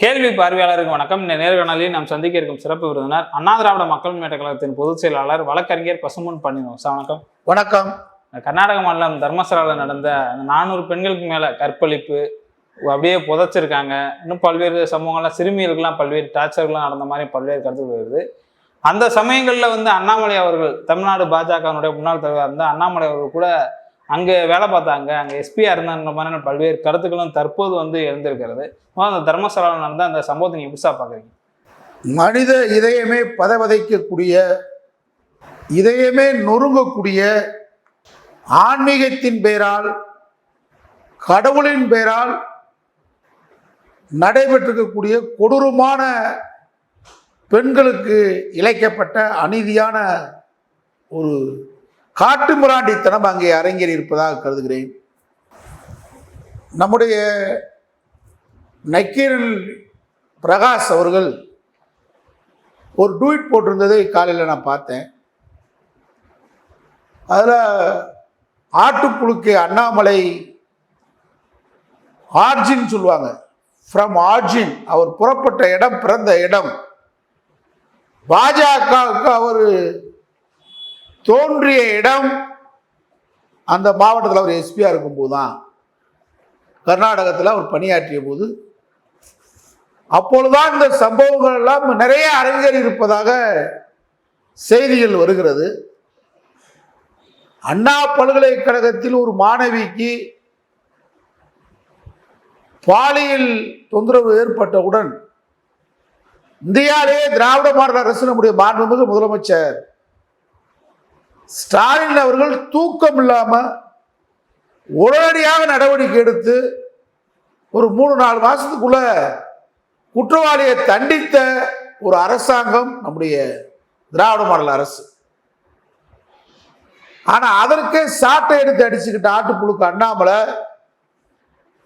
கேள்வி பார்வையாளருக்கு வணக்கம். இந்த நேர்காணலில் நாம் சந்திக்க இருக்கும் சிறப்பு விருந்தினர் அண்ணா திராவிட மக்கள் முன்னேற்ற கழகத்தின் பொதுச் செயலாளர் வழக்கறிஞர் பசும்பொன் பன்னீர் சார் வணக்கம். வணக்கம். கர்நாடக மாநிலம் தர்மசராவில் நடந்த அந்த நானூறு பெண்களுக்கு மேல கற்பழிப்பு அப்படியே புதைச்சிருக்காங்க. இன்னும் பல்வேறு சம்பவங்கள்லாம் சிறுமிகளுக்கெல்லாம் பல்வேறு டார்ச்சர்கள்லாம் நடந்த மாதிரி பல்வேறு கருத்துக்கள் வருது. அந்த சமயங்களில் வந்து அண்ணாமலை அவர்கள் தமிழ்நாடு பாஜகவினுடைய முன்னாள் தலைவராக இருந்த அண்ணாமலை அவர்கள் கூட அங்கே வேலை பார்த்தாங்க. அங்கே எஸ்பியாக இருந்தாங்க மாதிரியான பல்வேறு கருத்துக்களும் தற்போது வந்து எழுந்திருக்கிறது. அந்த தர்மசாலாவில் நடந்த அந்த சம்பவத்தை நீங்கள் புதுசாக பார்க்குறீங்க. மனித இதயமே பதவதைக்கக்கூடிய இதயமே நொறுங்கக்கூடிய ஆன்மீகத்தின் பெயரால் கடவுளின் பெயரால் நடைபெற்றிருக்கக்கூடிய கொடூரமான பெண்களுக்கு இழைக்கப்பட்ட அநீதியான ஒரு காட்டுமிராண்டித்தனம் அங்கே அரங்கேறி இருப்பதாக கருதுகிறேன். நம்முடைய நக்கீரன் பிரகாஷ் அவர்கள் ஒரு ட்வீட் போட்டிருந்ததை காலையில் நான் பார்த்தேன். அதில் ஆட்டுப்புழுக்கை அண்ணாமலை ஆர்ஜின் சொல்லுவாங்க. ஃப்ரம் ஆர்ஜின் அவர் புறப்பட்ட இடம் பிறந்த இடம். பாஜகவுக்கு அவர் தோன்றிய இடம் அந்த மாவட்டத்தில் அவர் எஸ்பியாக இருக்கும்போது தான் கர்நாடகத்தில் அவர் பணியாற்றிய போது அப்பொழுதுதான் இந்த சம்பவங்கள் எல்லாம் நிறைய அரங்கேறி இருப்பதாக செய்திகள் வருகிறது. அண்ணா பல்கலைக்கழகத்தில் ஒரு மாணவிக்கு பாலியல் தொந்தரவு ஏற்பட்டவுடன் இந்தியாவிலேயே திராவிட மாடல் அரசு நம்முடைய மாண்புமிகு முதலமைச்சர் ஸ்டாலின் அவர்கள் தூக்கம் இல்லாமல் உடனடியாக நடவடிக்கை எடுத்து ஒரு மூணு நாலு மாதத்துக்குள்ள குற்றவாளியை தண்டித்த ஒரு அரசாங்கம் நம்முடைய திராவிட மாடல் அரசு. ஆனால் அதற்கே சாட்டை எடுத்து அடிச்சுக்கிட்ட ஆட்டுப்புழுக்கு அண்ணாமலை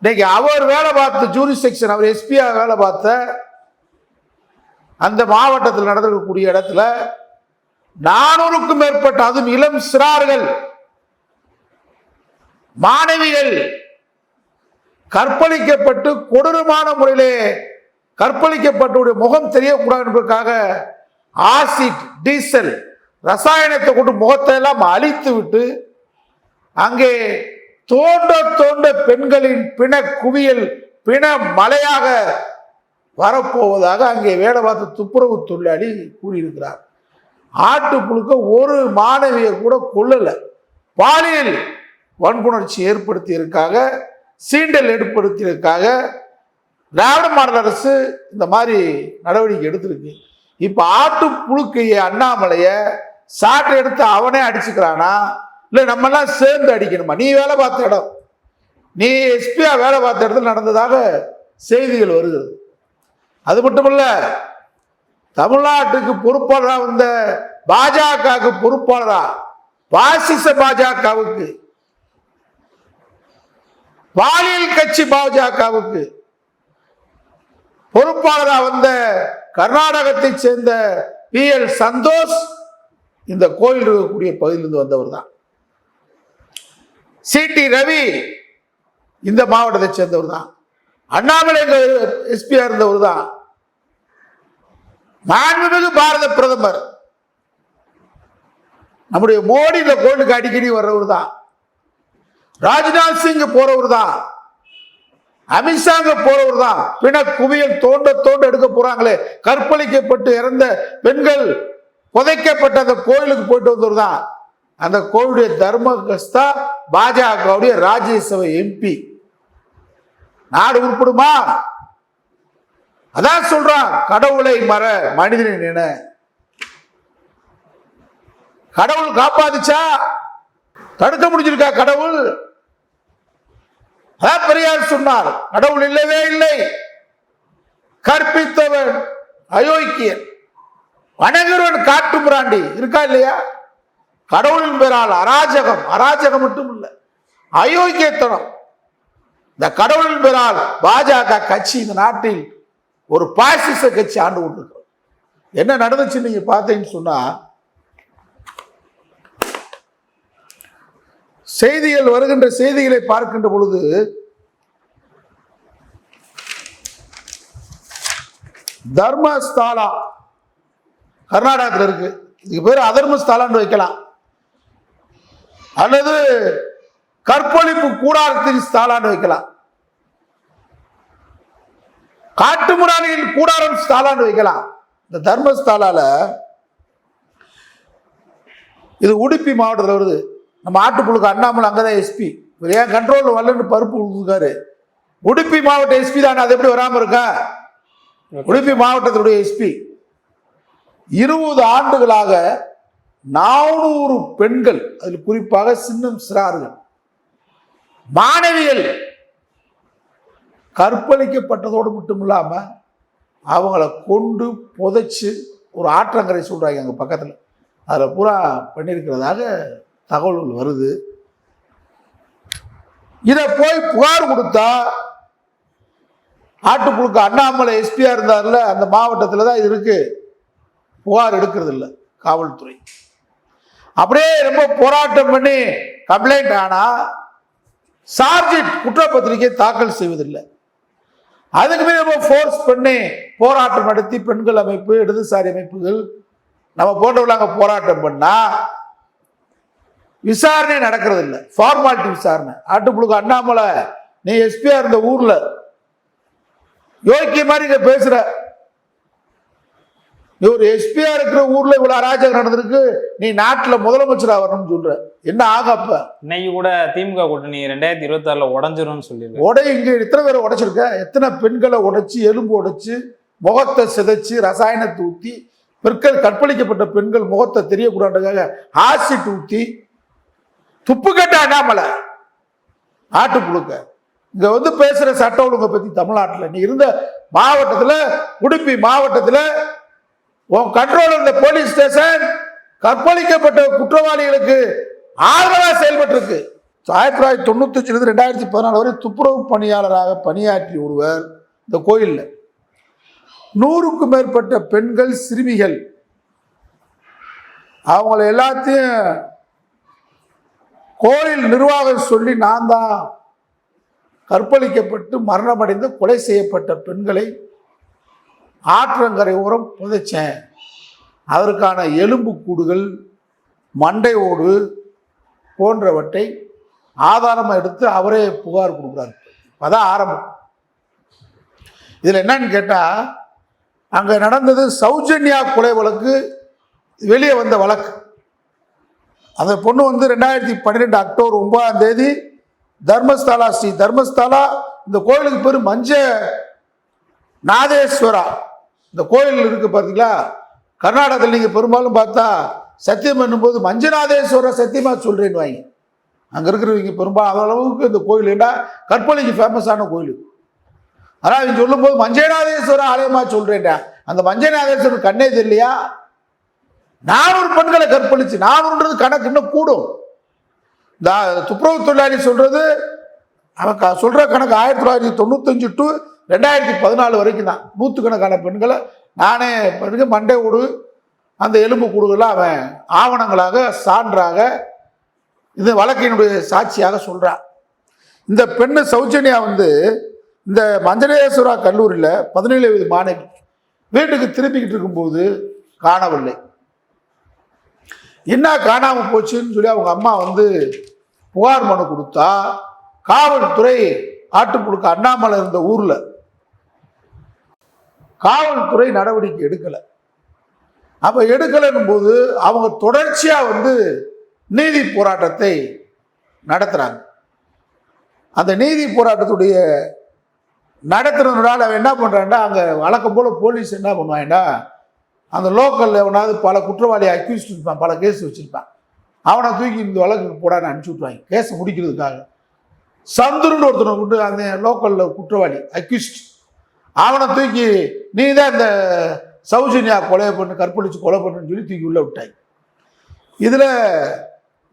இன்னைக்கு அவர் வேலை பார்த்த ஜூரி செக்ஷன் அவர் எஸ்பியாக வேலை பார்த்த அந்த மாவட்டத்தில் நடந்திருக்கக்கூடிய இடத்துல நானூறுக்கும் மேற்பட்ட அதுவும் இளம் சிறார்கள் மாணவிகள் கற்பழிக்கப்பட்டு கொடூரமான முறையிலே கற்பழிக்கப்பட்டவுடைய முகம் தெரியக்கூடாது என்பதற்காக ஆசிட் டீசல் ரசாயனத்தை கொண்டு முகத்தை எல்லாம் அழித்து விட்டு அங்கே தோண்ட தோண்ட பெண்களின் பிண குவியல் பிண மலையாக வரப்போவதாக அங்கே வேலை பார்த்து துப்புரவு தொழிலாளி கூறியிருக்கிறார். ஆட்டு புழுக்க ஒரு மாணவியை கூட கொல்லலை. பாலியல் வன்புணர்ச்சி ஏற்படுத்தியிருக்காக சீண்டல் ஏற்படுத்தியிருக்காக திராவிட மாடல் அரசு இந்த மாதிரி நடவடிக்கை எடுத்திருக்கு. இப்போ ஆட்டு புழுக்கைய சாட்டை எடுத்து அவனே அடிச்சுக்கிறானா? இல்லை நம்மெல்லாம் சேர்ந்து அடிக்கணுமா? நீ வேலை பார்த்த இடம். நீ எஸ்பியா வேலை பார்த்த இடத்துல நடந்ததாக செய்திகள் வருகிறது. அது மட்டுமல்ல தமிழ்நாட்டுக்கு பொறுப்பாளராக வந்த பாஜகவுக்கு பொறுப்பாளரா? பாசிச பாஜகவுக்கு. பாலியல் கட்சி பாஜகவுக்கு. பொறுப்பாளராக வந்த கர்நாடகத்தை சேர்ந்த பி எல் சந்தோஷ் இந்த கோயில் இருக்கக்கூடிய பகுதியிலிருந்து வந்தவர் தான். சி டி ரவி இந்த மாவட்டத்தை சேர்ந்தவர் தான். அண்ணாமலை எஸ்பியா இருந்தவர் தான். மாண்புமிகு பாரத பிரதமர். நம்முடைய மோடி இந்த கோயிலுக்கு அடிக்கடி வர்றவர் தான். ராஜ்நாத் சிங் போறவர் தான். அமித்ஷாங்க போறவர் தான். பிண குவியல் தோண்ட தோண்ட எடுக்க போறாங்களே. கற்பழிக்கப்பட்டு இறந்த பெண்கள் புதைக்கப்பட்ட அந்த கோயிலுக்கு போயிட்டு வந்தவர் தான். அந்த கோவிலுடைய தர்மகஸ்தா பாஜகவுடைய ராஜ்யசபை எம்பி. நாடு உருப்படுமா? அதான் சொல்றான் கடவுளை மற மனிதனை நின. கடவுள் காப்பாத்துச்சா? தடுக்க முடிஞ்சிருக்கா கடவுள்? அதான் பெரியார் சொன்னார் கடவுள் இல்லவே இல்லை. கற்பித்தவன் அயோக்கியன் வணங்குறவன் காட்டு மிராண்டி இருக்கா இல்லையா? கடவுளின் பெறால் அராஜகம் அராஜகம் மட்டும் இல்லை அயோக்கியத்தனம். இந்த கடவுளின் பெறால் பாஜக கட்சி இந்த நாட்டில் ஒரு பாசிச கட்சி ஆண்டு கொண்டிருக்கிறோம் என்ன நடந்துச்சு நீங்க பார்த்தீங்கன்னு சொன்னா செய்திகள் வருகின்ற செய்திகளை பார்க்கின்ற பொழுது தர்மஸ்தாலா கர்நாடகத்தில் இருக்கு. இதுக்கு பேர் அதர்மஸ்தாலான்னு வைக்கலாம். அல்லது கற்பழிப்பு கூடாரத்தின் ஸ்தாலான்னு வைக்கலாம். காட்டுமிராணியின் கூடாரம் ஸ்தாலான்னு வைக்கலாம். இந்த தர்மஸ்தாலால இது உடுப்பி மாவட்டத்தில் வருது. நம்ம ஆட்டுப்புழுக்கு அண்ணாமலை அங்கதான் எஸ்பி இவர் ஏன் கண்ட்ரோலில் வரலன்னு பருப்பு கொடுத்துருக்காரு. உடுப்பி மாவட்ட எஸ்பி தானே அது எப்படி வராமல் இருக்கா? உடுப்பி மாவட்டத்தினுடைய எஸ்பி இருபது ஆண்டுகளாக நானூறு பெண்கள் அதில் குறிப்பாக சின்னம் சிறார்கள் மாணவிகள் கற்பழிக்கப்பட்டதோடு மட்டும் இல்லாமல் அவங்கள கொண்டு புதைச்சி ஒரு ஆற்றங்கரை சொல்கிறாங்க எங்கள் பக்கத்தில். அதில் பூரா பண்ணியிருக்கிறதாக தகவல்கள் வருது. இதை போய் புகார் கொடுத்தா ஆட்டுப்புழுக்க அண்ணாமலை எஸ்பியாக இருந்தார்ல அந்த மாவட்டத்தில் தான் இது இருக்குது புகார் எடுக்கிறது இல்லை காவல்துறை. அப்படியே ரொம்ப போராட்டம் பண்ணி கம்ப்ளைண்ட் ஆனால் சார்ஜெட் குற்றப்பத்திரிகை தாக்கல் செய்வதில்லை. அதுக்கு மேலே ரொம்ப ஃபோர்ஸ் பண்ணி போராட்டம் நடத்தி பெண்கள் அமைப்பு இடதுசாரி அமைப்புகள் நம்ம போன்றவர்கள் அங்கே போராட்டம் பண்ணால் விசாரணை நடக்கிறது இல்லை ஃபார்மாலிட்டி விசாரணை. ஆட்டுப்புழுக்கு அண்ணாமலை நீ எஸ்பியாக இருந்த ஊரில் யோக்கிய மாதிரி இங்க பேசுகிற நீ ஒரு எஸ்பியா இருக்கிற ஊர்ல இவ்வளவு அராஜகம் நடந்திருக்கு நீ நாட்டுல முதலமைச்சரா வரணும்னு சொல்ற. என்ன ஆக அப்ப? இன்னைக்கு கூட திமுக கூட்டணி ரெண்டாயிரத்தி இருபத்தி ஆறுல உடஞ்சிரும்னு சொல்லியிருக்காங்க உடை இங்க எத்தனை பேரை உடைச்சிருக்க? எத்தனை பெண்களை உடைச்சு எலும்பு உடைச்சு முகத்தை சிதைச்சு ரசாயனத்தை ஊத்தி பிற்கள் கற்பழிக்கப்பட்ட பெண்கள் முகத்தை தெரியக்கூடாதுக்காக ஆசிட் ஊத்தி துப்பு கட்ட அண்ணாமலை ஆட்டு புழுக்க. இங்க வந்து பேசுற சட்ட ஒழுங்கை பத்தி தமிழ்நாட்டுல. நீ இருந்த மாவட்டத்துல உடுப்பி மாவட்டத்துல உன் கண்ட்ரோல் இருந்த போலீஸ் ஸ்டேஷன் கற்பழிக்கப்பட்ட குற்றவாளிகளுக்கு ஆதரவாக செயல்பட்டிருக்கு. ஆயிரத்தி தொள்ளாயிரத்தி தொண்ணூத்தஞ்சிலிருந்து ரெண்டாயிரத்தி பதினாலு வரை துப்புரவு பணியாளராக பணியாற்றி ஒருவர் இந்த கோயிலில். நூறுக்கும் மேற்பட்ட பெண்கள் சிறுமிகள். அவங்கள எல்லாத்தையும் கோயில் நிர்வாகம் சொல்லி நான் தான் கற்பழிக்கப்பட்டு மரணமடைந்து கொலை செய்யப்பட்ட பெண்களை ஆற்றங்கரை ஓரம் புதைச்சேன். அதற்கான எலும்பு கூடுகள் மண்டை ஓடு போன்றவற்றை ஆதாரமாக எடுத்து அவரே புகார் கொடுக்குறாரு. அதான் ஆரம்பம். இதில் என்னன்னு கேட்டால் அங்கே நடந்தது சௌஜன்யா கொலை வழக்கு வெளியே வந்த வழக்கு. அந்த பொண்ணு வந்து ரெண்டாயிரத்தி பன்னிரெண்டு அக்டோபர் ஒன்பதாம் தேதி தர்மஸ்தலா ஸ்ரீ தர்மஸ்தலா இந்த கோயிலுக்கு பேர் மஞ்ச நாதேஸ்வரா. இந்த கோயில் இருக்கு பார்த்தீங்களா கர்நாடகத்தில் நீங்கள் பெரும்பாலும் பார்த்தா சத்தியம் பண்ணும்போது மஞ்சநாதேஸ்வரர் சத்தியமாக சொல்கிறேன்னு வாங்க. அங்கே இருக்கிறவங்க பெரும்பாலும் அளவுக்கு இந்த கோயில் ஏண்டா? கற்பழிக்கு ஃபேமஸான கோயில். ஆனால் இவங்க சொல்லும்போது மஞ்சநாதேஸ்வரர் ஆலயமா சொல்கிறேன்டா அந்த மஞ்சநாதேஸ்வரர் கண்ணே தெரியலையா? நானூறு பெண்களை கற்பழிச்சு நானூறுன்றது கணக்கு இன்னும் கூடும். இந்த துப்புரவு தொழிலாளி சொல்கிறது அவன் சொல்கிற கணக்கு ஆயிரத்தி தொள்ளாயிரத்தி தொண்ணூத்தஞ்சு டு ரெண்டாயிரத்தி பதினாலு வரைக்கும் தான் நூற்றுக்கணக்கான பெண்களை நானே பிறகு மண்டை ஓடு அந்த எலும்பு கூடுகள்லாம் அவன் ஆவணங்களாக சான்றாக இது வழக்கினுடைய சாட்சியாக சொல்கிறான் இந்த பெண்ணு சௌஜன்யா வந்து இந்த மஞ்சளேஸ்வரா கல்லூரியில் பதினேழு வயது மாணவி வீட்டுக்கு திரும்பிக்கிட்டு இருக்கும்போது காணவில்லை. என்ன காணாமல் போச்சுன்னு சொல்லி அவங்க அம்மா வந்து புகார் மனு கொடுத்தா காவல்துறை ஆட்டுப்புழுக்க அண்ணாமலை இருந்த ஊரில் காவல்துறை நடவடிக்கை எடுக்கலை. அப்போ எடுக்கலைன்னும் போது அவங்க தொடர்ச்சியாக வந்து நீதி போராட்டத்தை நடத்துகிறாங்க அந்த நீதி போராட்டத்துடைய நடத்துறதுனால அவன் என்ன பண்ணுறான்டா அங்கே வழக்கம் போல் போலீஸ் என்ன பண்ணுவான்டா? அந்த லோக்கலில் எவனாவது பல குற்றவாளி அக்யூஸ்ட் இருப்பான் பல கேஸ் வச்சுருப்பான். அவனை தூக்கி இந்த வழக்கு போடான்னு அனுப்பிச்சி விட்ருவாங்க கேஸை முடிக்கிறதுக்காக. சந்துருன்னு ஒருத்தனை கொண்டு அந்த லோக்கலில் குற்றவாளி அக்யூஸ்ட் அவனை தூக்கி நீ தான் இந்த சௌஜன்யா கொலை பண்ணு கற்பழிச்சு கொலை பண்ணுன்னு சொல்லி தூக்கி உள்ள விட்டாங்க இதில்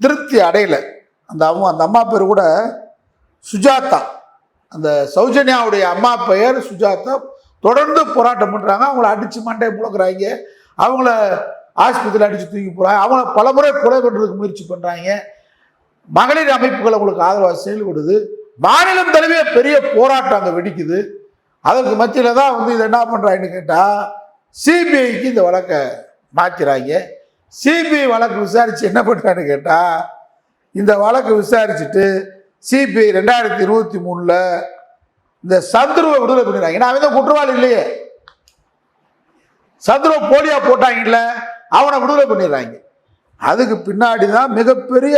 திருப்தி அடையலை. அந்த அம்மா அந்த அம்மா பேர் கூட சுஜாதா. அந்த சௌஜன்யாவுடைய அம்மா பெயர் சுஜாதா. தொடர்ந்து போராட்டம் பண்ணுறாங்க அவங்கள அடித்து மண்டையை புழக்கிறாங்க அவங்கள ஆஸ்பத்திரியில் அடித்து தூக்கி போகிறாங்க அவங்கள பலமுறை கொலை பண்ணுறதுக்கு முயற்சி பண்ணுறாங்க மகளிர் அமைப்புகள் அவங்களுக்கு ஆதரவாக செயல்படுது. மாநிலம் தழுவிய பெரிய போராட்டம் அங்கே வெடிக்குது. அதற்கு மத்தியில் தான் வந்து இதை என்ன பண்ணுறாங்கன்னு கேட்டால் சிபிஐக்கு இந்த வழக்கை மாற்றுறாங்க சிபிஐ வழக்கு விசாரித்து என்ன பண்ணுறான்னு கேட்டால் இந்த வழக்கு விசாரிச்சுட்டு சிபிஐ ரெண்டாயிரத்தி இருபத்தி மூணில் இந்த சந்துருவை விடுதலை பண்ணிடுறாங்க ஏன்னா அவன் தான் குற்றவாளி இல்லையே. சந்துருவை போலியா போட்டாங்கல்ல அவனை விடுதலை பண்ணிடுறாங்க. அதுக்கு பின்னாடி தான் மிகப்பெரிய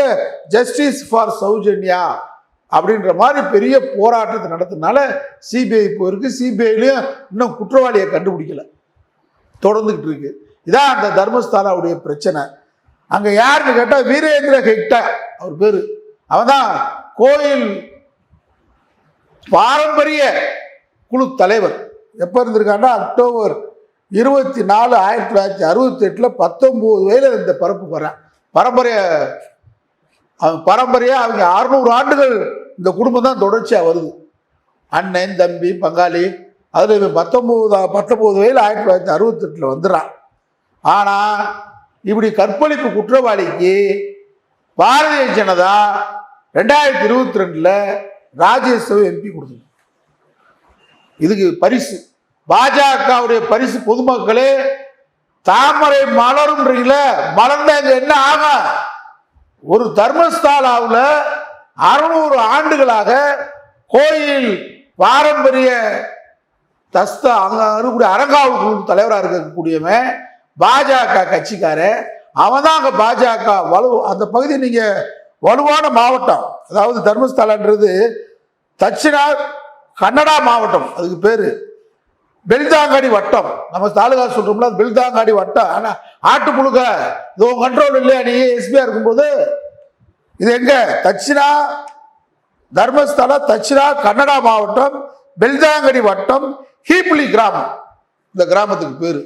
ஜஸ்டிஸ் ஃபார் சௌஜன்யா அப்படின்ற மாதிரி பெரிய போராட்டத்தை நடத்தினால சிபிஐ போயிருக்கு சிபிஐலையும் இன்னும் குற்றவாளியை கண்டுபிடிக்கல. தொடர்ந்துக்கிட்டு இருக்கு. இதான் அந்த தர்மஸ்தானாவுடைய பிரச்சனை. அங்கே யாருன்னு கேட்டால் வீரேந்திர ஹெக்டா அவர் பேர். அவன் தான் கோயில் பாரம்பரிய குழு தலைவர். எப்போ இருந்திருக்காண்டா அக்டோபர் இருபத்தி நாலு ஆயிரத்தி தொள்ளாயிரத்தி அறுபத்தி எட்டில் பத்தொம்போது வயதில் இந்த பரப்பு வரேன் பரம்பரைய அவன் பரம்பரையாக அவங்க அறுநூறு ஆண்டுகள் இந்த குடும்பம் தான் தொடர்ச்சியாக வருது. அண்ணன் தம்பி பங்காளி அதில் இவன் பத்தொம்போது பத்தொம்போது வயதில் ஆயிரத்தி தொள்ளாயிரத்தி அறுபத்தெட்டில் வந்துடுறான் ஆனால் இப்படி கற்பழிப்பு குற்றவாளிக்கு பாரதிய ஜனதா ரெண்டாயிரத்தி இருபத்தி ரெண்டில் ராஜ்யசபை எம்பி கொடுத்தது. இதுக்கு பரிசு. பாஜகவுடைய பரிசு பொதுமக்களே தாமரை மலரும்ன்றீங்களே மலர்ந்தாங்க என்ன ஆகும் ஒரு தர்மஸ்தாலாவில் அறுநூறு ஆண்டுகளாக கோயில் பாரம்பரிய தஸ்தா அங்க இருக்கக்கூடிய அரங்காவு குழு தலைவராக இருக்கக்கூடியவன் பாஜக கட்சிக்காரன். அவன் தான் அங்கே பாஜக வலு அந்த பகுதி நீங்க வலுவான மாவட்டம். அதாவது தர்மஸ்தலன்றது தட்சிணா கன்னடா மாவட்டம் அதுக்கு பேரு. பெல்தாங்காடி வட்டம். நம்ம தாலுகா சொல்றோம்ல பெல்தாங்காடி வட்டம். ஆனா ஆட்டு புழுக்க இது உன் கண்ட்ரோல் இல்லையா நீ? எஸ்பியா இருக்கும்போது இது எங்க? தட்சிணா தர்மஸ்தல தட்சிணா கன்னடா மாவட்டம் பெல்தாங்கடி வட்டம் ஹீப்ளி கிராமம். இந்த கிராமத்துக்கு பேரு.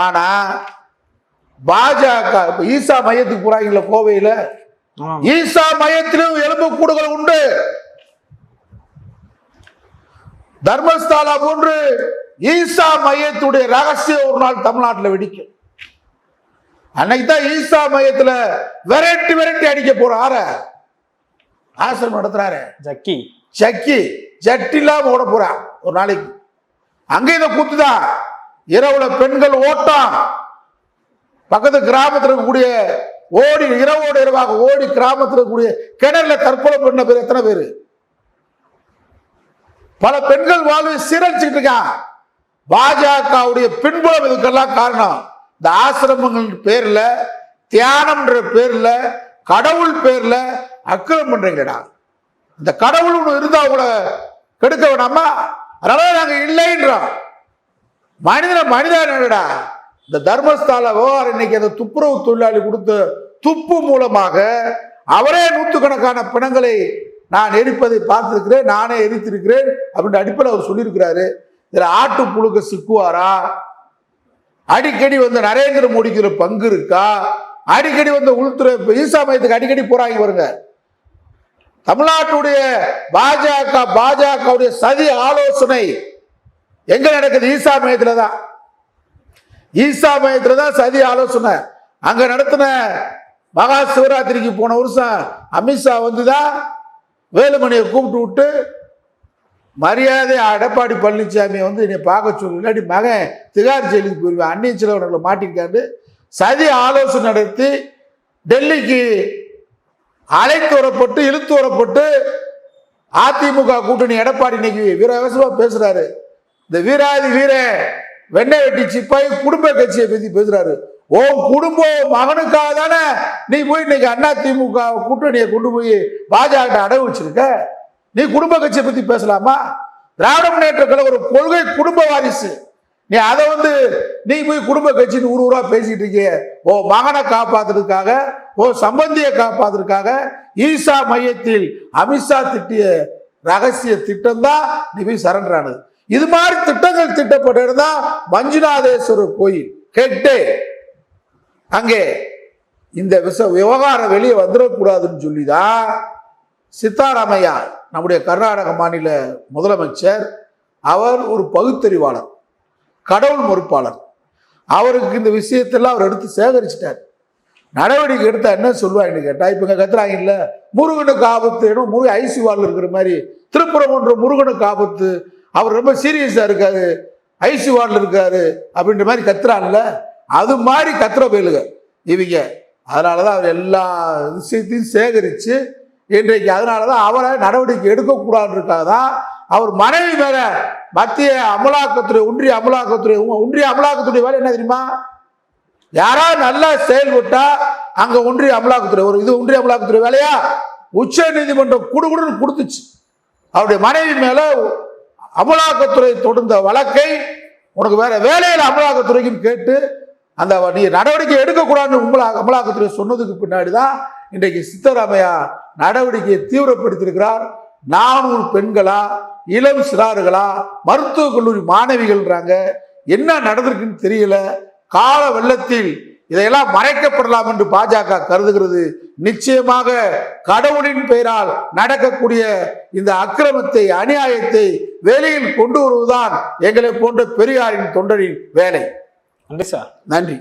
ஆனா பாஜக இப்ப ஈசா மையத்துக்கு போறாங்கல்ல கோவையில. ஈசா மையத்திலும் எலும்பு கூடுகள் உண்டு. தர்மஸ்தாலா போன்று ஈசா மையத்துடைய ரகசியம் ஒரு நாள் தமிழ்நாட்டில் வெடிக்கும். அன்னைக்கு தான் ஈசா மையத்துல வெரைட்டி வெரைட்டி அடிக்க போற ஆற. ஆசிரமம் நடத்துறாரு. ஜக்கி. சக்கி ஜட்டி இல்லாம ஓட போறான் ஒரு நாளைக்கு. அங்க இதை கூத்துதான். இரவுல பெண்கள் ஓட்டம். பக்கத்து கிராமத்தில் இருக்கக்கூடிய ஓடி இரவோடு இரவாக ஓடி கிராமத்தில் இருக்கக்கூடிய கிணறுல தற்கொலை பண்ண பேர் எத்தனை பேர்? பல பெண்கள் வாழ்வை சீரழிச்சுக்கிட்டு இருக்கான் பாஜகவுடைய பின்புலம் இதுக்கெல்லாம் காரணம். இந்த ஆசிரமங்கள் பேரில் தியானம்ன்ற பேரில் கடவுள் பேரில் அக்கிரம் பண்ணுறீங்கடா இந்த கடவுள் ஒன்று இருந்தால் கூட கெடுக்க வேணாமா? அதனால நாங்கள் இல்லைன்றோம். மனிதனை மனிதன் என்னடா இந்த தர்மஸ்தால விவகாரம் இன்னைக்கு அந்த துப்புரவு தொழிலாளி கொடுத்த துப்பு மூலமாக அவரே நூற்றுக்கணக்கான பிணங்களை நான் எரிப்பதை பார்த்துருக்கிறேன் நானே எரித்திருக்கிறேன் அப்படின்ற அடிப்படையில் அவர் சொல்லியிருக்கிறாரு. இதில் ஆட்டு புழுக்க சிக்குவாரா? அடிக்கடி வந்து நரேந்திர மோடிக்கு பங்கு இருக்கா? அடிக்கடி வந்து உள்துறை இப்ப ஈசா மையத்துக்கு அடிக்கடி போறாங்க வருங்க தமிழ்நாட்டுடைய பாஜக பாஜகவுடைய சதி ஆலோசனை எங்க நடக்குது? ஈசா மையத்துல தான். ஈசா மையத்துல தான் சதி ஆலோசனை. அங்க நடத்தின மகா சிவராத்திரிக்கு போன வருஷம் அமித்ஷா வந்துதான் வேலுமணியை கூப்பிட்டு விட்டு மரியாதை எடப்பாடி பழனிசாமி வந்து என்னை பார்க்க சொல்லு. இல்லாட்டி மகன் திகார் ஜெயிலுக்கு போயிருவேன். அந்நிய செலவர்களை மாட்டிருக்காண்டு சதி ஆலோசனை நடத்தி டெல்லிக்கு அழைத்து வரப்பட்டு இழுத்து வரப்பட்டு அதிமுக கூட்டணி எடப்பாடி இன்னைக்கு வீரவசமாக பேசுறாரு. இந்த வீராதி வீர வெண்ணெய் வெட்டி சிப்பாய் குடும்ப கட்சியை பற்றி பேசுறாரு. ஓ குடும்பம் மகனுக்காக தானே நீ போய் இன்னைக்கு அண்ணா திமுக கூட்டணியை கொண்டு போய் பாஜக அடகு வச்சிருக்க? நீ குடும்ப கட்சியை பத்தி பேசலாமா? திராவிட முன்னேற்ற கழக ஒரு கொள்கை குடும்ப வாரிசு. நீ அதை வந்து நீ போய் குடும்ப கட்சின்னு ஊர் ஊரா பேசிட்டு இருக்கிய. ஓ மகனை காப்பாத்துறதுக்காக ஓ சம்பந்தியை காப்பாத்துறதுக்காக ஈசா மையத்தில் அமித்ஷா திட்டிய ரகசிய திட்டம் தான் நீ போய் சரண்டர் ஆனது இது மாதிரி திட்டங்கள் திட்டப்பட்டது தான் மஞ்சுநாதேஸ்வரர் கோயில். கேட்டே. அங்கே இந்த விச விவகாரம் வெளியே வந்துடக்கூடாதுன்னு சொல்லி தான் சித்தாராமையா நம்முடைய கர்நாடக மாநில முதலமைச்சர் அவர் ஒரு பகுத்தறிவாளர் கடவுள் மறுப்பாளர். அவருக்கு இந்த விஷயத்தெல்லாம் அவர் எடுத்து சேகரிச்சிட்டார். நடவடிக்கை எடுத்தால் என்ன சொல்லுவாங்கன்னு கேட்டால் இப்போ இங்கே கத்துறாங்கல்ல முருகனுக்கு ஆபத்து ஏன்னா முருகன் ஐசிவால் இருக்கிற மாதிரி திருப்புறம் திருப்புறமன்ற முருகனுக்கு ஆபத்து அவர் ரொம்ப சீரியஸாக இருக்காரு ஐசி வார்டில் இருக்காரு அப்படின்ற மாதிரி கத்துறான்ல அது மாதிரி கத்துற போயிலுங்க இவங்க. அதனால தான் அவர் எல்லா விஷயத்தையும் சேகரித்து இன்றைக்கு அதனால தான் அவரை நடவடிக்கை எடுக்கக்கூடாதுன்றதுக்காக தான் அவர் மனைவி மேல மத்திய அமலாக்கத்துறை ஒன்றிய அமலாக்கத்துறை ஒன்றிய அமலாக்கத்துறை வேலை என்ன தெரியுமா? யாராவது நல்லா செயல்பட்டா அங்க ஒன்றிய அமலாக்கத்துறை ஒரு இது ஒன்றிய அமலாக்கத்துறை வேலையா? உச்ச நீதிமன்றம் குடுகுடுன்னு கொடுத்துச்சு. அவருடைய மனைவி மேல அமலாக்கத்துறை தொடர்ந்த வழக்கை உனக்கு வேற வேலையில் அமலாக்கத்துறைக்கும் கேட்டு அந்த நீ நடவடிக்கை எடுக்கக்கூடாதுன்னு உங்களா அமலாக்கத்துறை சொன்னதுக்கு பின்னாடி தான் இன்றைக்கு சித்தராமையா நடவடிக்கையை தீவிரப்படுத்தியிருக்கிறார். நானூறு பெண்களா இளம் சிறார்களா மருத்துவக் கல்லூரி மாணவிகள்ன்றாங்க. என்ன நடந்திருக்குன்னு தெரியல. கால வெள்ளத்தில் இதையெல்லாம் மறைக்கப்படலாம் என்று பாஜக கருதுகிறது. நிச்சயமாக கடவுளின் பெயரால் நடக்கக்கூடிய இந்த அக்கிரமத்தை அநியாயத்தை வெளியில் கொண்டு வருவதுதான் எங்களை போன்ற பெரியாரின் தொண்டரின் வேலை. நன்றி சார். நன்றி.